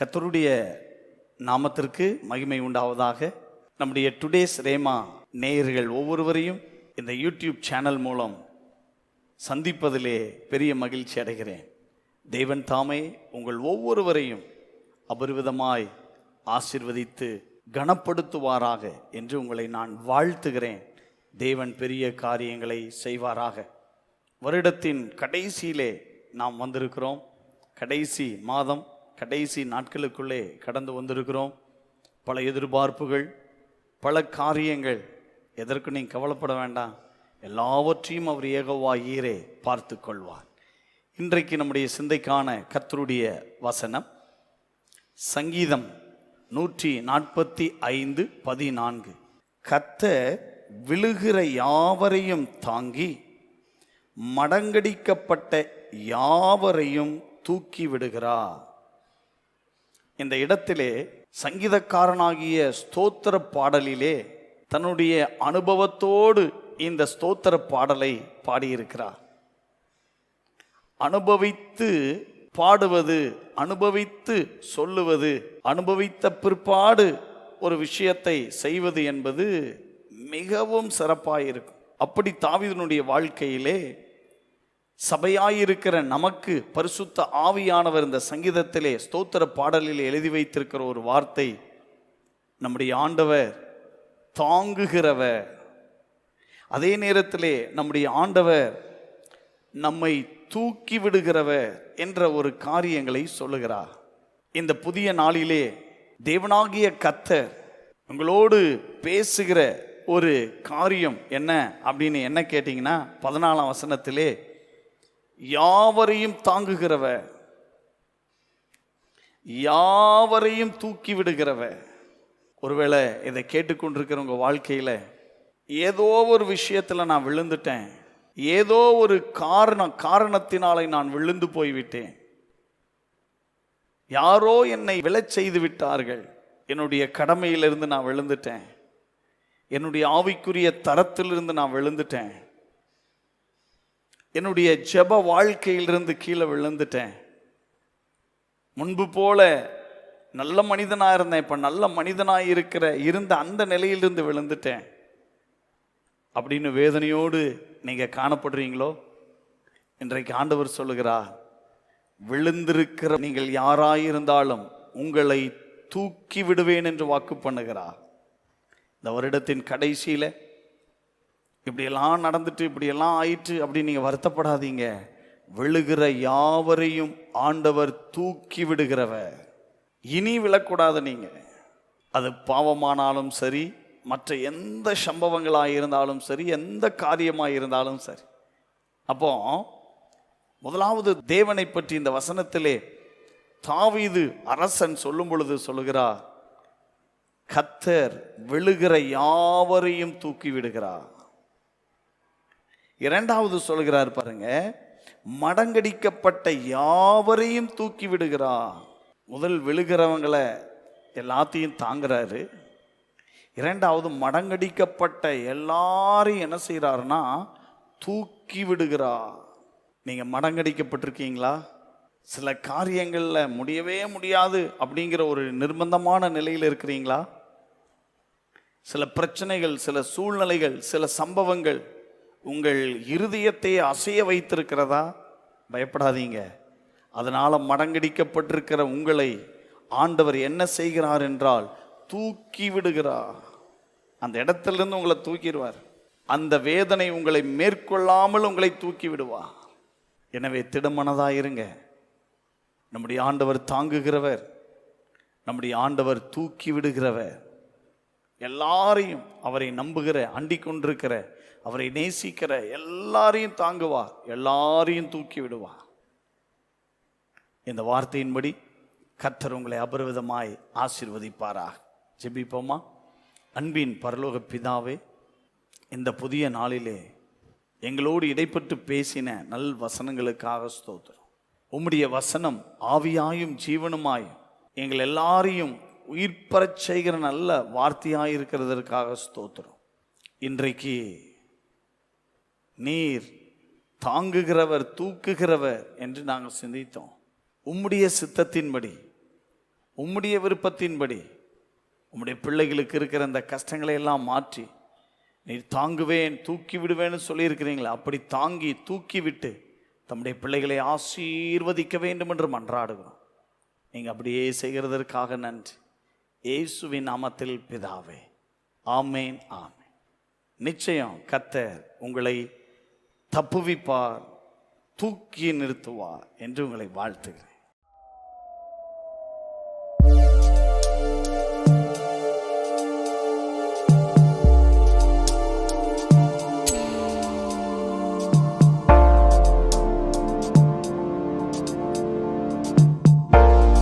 கத்தருடைய நாமத்திற்கு மகிமை உண்டாவதாக. நம்முடைய டுடேஸ் ரேமா நேயர்கள் ஒவ்வொருவரையும் இந்த யூடியூப் சேனல் மூலம் சந்திப்பதிலே பெரிய மகிழ்ச்சி அடைகிறேன். தேவன் தாமே உங்கள் ஒவ்வொருவரையும் அபரிவிதமாய் ஆசிர்வதித்து கனப்படுத்துவாராக என்று உங்களை நான் வாழ்த்துகிறேன். தேவன் பெரிய காரியங்களை செய்வாராக. வருடத்தின் கடைசியிலே நாம் வந்திருக்கிறோம். கடைசி மாதம் கடைசி நாட்களுக்குள்ளே கடந்து வந்திருக்கிறோம். பல எதிர்பார்ப்புகள் பல காரியங்கள். எதற்கு நீ கவலைப்பட வேண்டாம். எல்லாவற்றையும் அவர் ஏகவா ஈரே பார்த்து கொள்வார். இன்றைக்கு நம்முடைய சிந்தைக்கான கத்தருடைய வசனம் சங்கீதம் நூற்றி நாற்பத்தி ஐந்து பதினான்கு. கத்த விழுகிற யாவரையும் தாங்கி மடங்கடிக்கப்பட்ட யாவரையும் தூக்கி விடுகிறார். இந்த இடத்திலே சங்கீதக்காரனாகிய ஸ்தோத்திர பாடலிலே தன்னுடைய அனுபவத்தோடு இந்த ஸ்தோத்திர பாடலை பாடியிருக்கிறார். அனுபவித்து பாடுவது அனுபவித்து சொல்லுவது அனுபவித்த பிற்பாடு ஒரு விஷயத்தை செய்வது என்பது மிகவும் சிறப்பாக இருக்கும் அப்படி தாவிதனுடைய வாழ்க்கையிலே சபையாயிருக்கிற நமக்கு பரிசுத்த ஆவியானவர் இந்த சங்கீதத்திலே ஸ்தோத்திர பாடலில் எழுதி வைத்திருக்கிற ஒரு வார்த்தை நம்முடைய ஆண்டவர் தாங்குகிறவர். அதே நேரத்திலே நம்முடைய ஆண்டவர் நம்மை தூக்கி விடுகிறவர் என்ற ஒரு காரியங்களை சொல்லுகிறார். இந்த புதிய நாளிலே தேவனாகிய கத்தர் உங்களோடு பேசுகிற ஒரு காரியம் என்ன அப்படின்னு என்ன கேட்டிங்கன்னா பதினாலாம் வசனத்திலே யாவரையும் தாங்குகிறவ யாவரையும் தூக்கி விடுகிறவ. ஒருவேளை இதை கேட்டுக்கொண்டிருக்கிற உங்கள் வாழ்க்கையில் ஏதோ ஒரு விஷயத்தில் நான் விழுந்துட்டேன். ஏதோ ஒரு காரணம் காரணத்தினாலே நான் விழுந்து போய்விட்டேன். யாரோ என்னை விழச் செய்து விட்டார்கள். என்னுடைய கடமையிலிருந்து நான் விழுந்துட்டேன். என்னுடைய ஆவிக்குரிய தரத்திலிருந்து நான் விழுந்துட்டேன். என்னுடைய ஜெப வாழ்க்கையிலிருந்து கீழே விழுந்துட்டேன். முன்பு போல நல்ல மனிதனாக இருந்தேன் இப்போ நல்ல மனிதனாக இருக்கிற இருந்த அந்த நிலையிலிருந்து விழுந்துட்டேன். அப்படின்னு வேதனையோடு நீங்கள் காணப்படுறீங்களோ? இன்றைக்கு ஆண்டவர் சொல்லுகிறார் விழுந்திருக்கிற நீங்கள் யாராயிருந்தாலும் உங்களை தூக்கி விடுவேன் என்று வாக்கு பண்ணுகிறார். இந்த வருடத்தின் கடைசியில் இப்படியெல்லாம் நடந்துட்டு இப்படியெல்லாம் ஆயிற்று அப்படின்னு நீங்கள் வருத்தப்படாதீங்க. விழுகிற யாவரையும் ஆண்டவர் தூக்கி விடுகிறவ இனி விழக்கூடாது நீங்கள் அது பாவமானாலும் சரி மற்ற எந்த சம்பவங்களாக இருந்தாலும் சரி எந்த காரியமாக இருந்தாலும் சரி. அப்போ முதலாவது தேவனை பற்றி இந்த வசனத்திலே தாவீது அரசன் சொல்லும் பொழுது சொல்லுகிறார் கத்தர் விழுகிற யாவரையும் தூக்கி விடுகிறார். இரண்டாவது சொல்கிறார் பாருங்க மடங்கடிக்கப்பட்ட யாவரையும் தூக்கி விடுகிறார் முதல் விழுகிறவங்களை எல்லாத்தையும் தாங்குறாரு. இரண்டாவது மடங்கடிக்கப்பட்ட எல்லாரையும் என்ன செய்கிறாருன்னா தூக்கி விடுகிறார் நீங்கள் மடங்கடிக்கப்பட்டிருக்கீங்களா? சில காரியங்களில் முடியவே முடியாது அப்படிங்கிற ஒரு நிர்பந்தமான நிலையில் இருக்கிறீங்களா? சில பிரச்சனைகள் சில சூழ்நிலைகள் சில சம்பவங்கள் உங்கள் இருதயத்தை அசைய வைத்திருக்கிறதா? பயப்படாதீங்க. அதனால் மடங்கடிக்கப்பட்டிருக்கிற உங்களை ஆண்டவர் என்ன செய்கிறார் என்றால் தூக்கி விடுகிறார். அந்த இடத்துலேருந்து உங்களை தூக்கிடுவார். அந்த வேதனை உங்களை மேற்கொள்ளாமல் உங்களை தூக்கி விடுவார். எனவே திடமனதாயிருங்க நம்முடைய ஆண்டவர் தாங்குகிறவர். நம்முடைய ஆண்டவர் தூக்கி விடுகிறவர். எல்லாரையும் அவரை நம்புகிற அண்டிக் கொண்டிருக்கிற அவரை நேசிக்கிற எல்லாரையும் தாங்குவார் எல்லாரையும் தூக்கி விடுவார். இந்த வார்த்தையின்படி கர்த்தர் உங்களை அபரிவிதமாய் ஆசிர்வதிப்பாரா ஜெபிப்போமா? அன்பின் பரலோக பிதாவே இந்த புதிய நாளிலே எங்களோடு இடைப்பட்டு பேசின நல் வசனங்களுக்காக ஸ்தோத்திரம். உம்முடைய வசனம் ஆவியாயும் ஜீவனுமாயும் எங்கள் எல்லாரையும் உயிர்ப்பறச் செய்கிற நல்ல வார்த்தையாக இருக்கிறதற்காக ஸ்தோத்திரம். இன்றைக்கு நீர் தாங்குகிறவர் தூக்குகிறவர் என்று நாங்கள் சிந்தித்தோம். உம்முடைய சித்தத்தின்படி உம்முடைய விருப்பத்தின்படி உம்முடைய பிள்ளைகளுக்கு இருக்கிற அந்த கஷ்டங்களை எல்லாம் மாற்றி நீர் தாங்குவேன் தூக்கி விடுவேன்னு சொல்லியிருக்கிறீங்களா அப்படி தாங்கி தூக்கி விட்டு தம்முடைய பிள்ளைகளை ஆசீர்வதிக்க வேண்டும் என்று மன்றாடுகிறோம். நீங்கள் அப்படியே செய்கிறதற்காக நன்றி. இயேசுவின் நாமத்தில் பிதாவே. ஆமேன் ஆமேன். நிச்சயம் கத்தர் உங்களை தப்புவிப்பார் தூக்கி நிறுத்துவார் என்று உங்களை வாழ்த்துகிறேன்.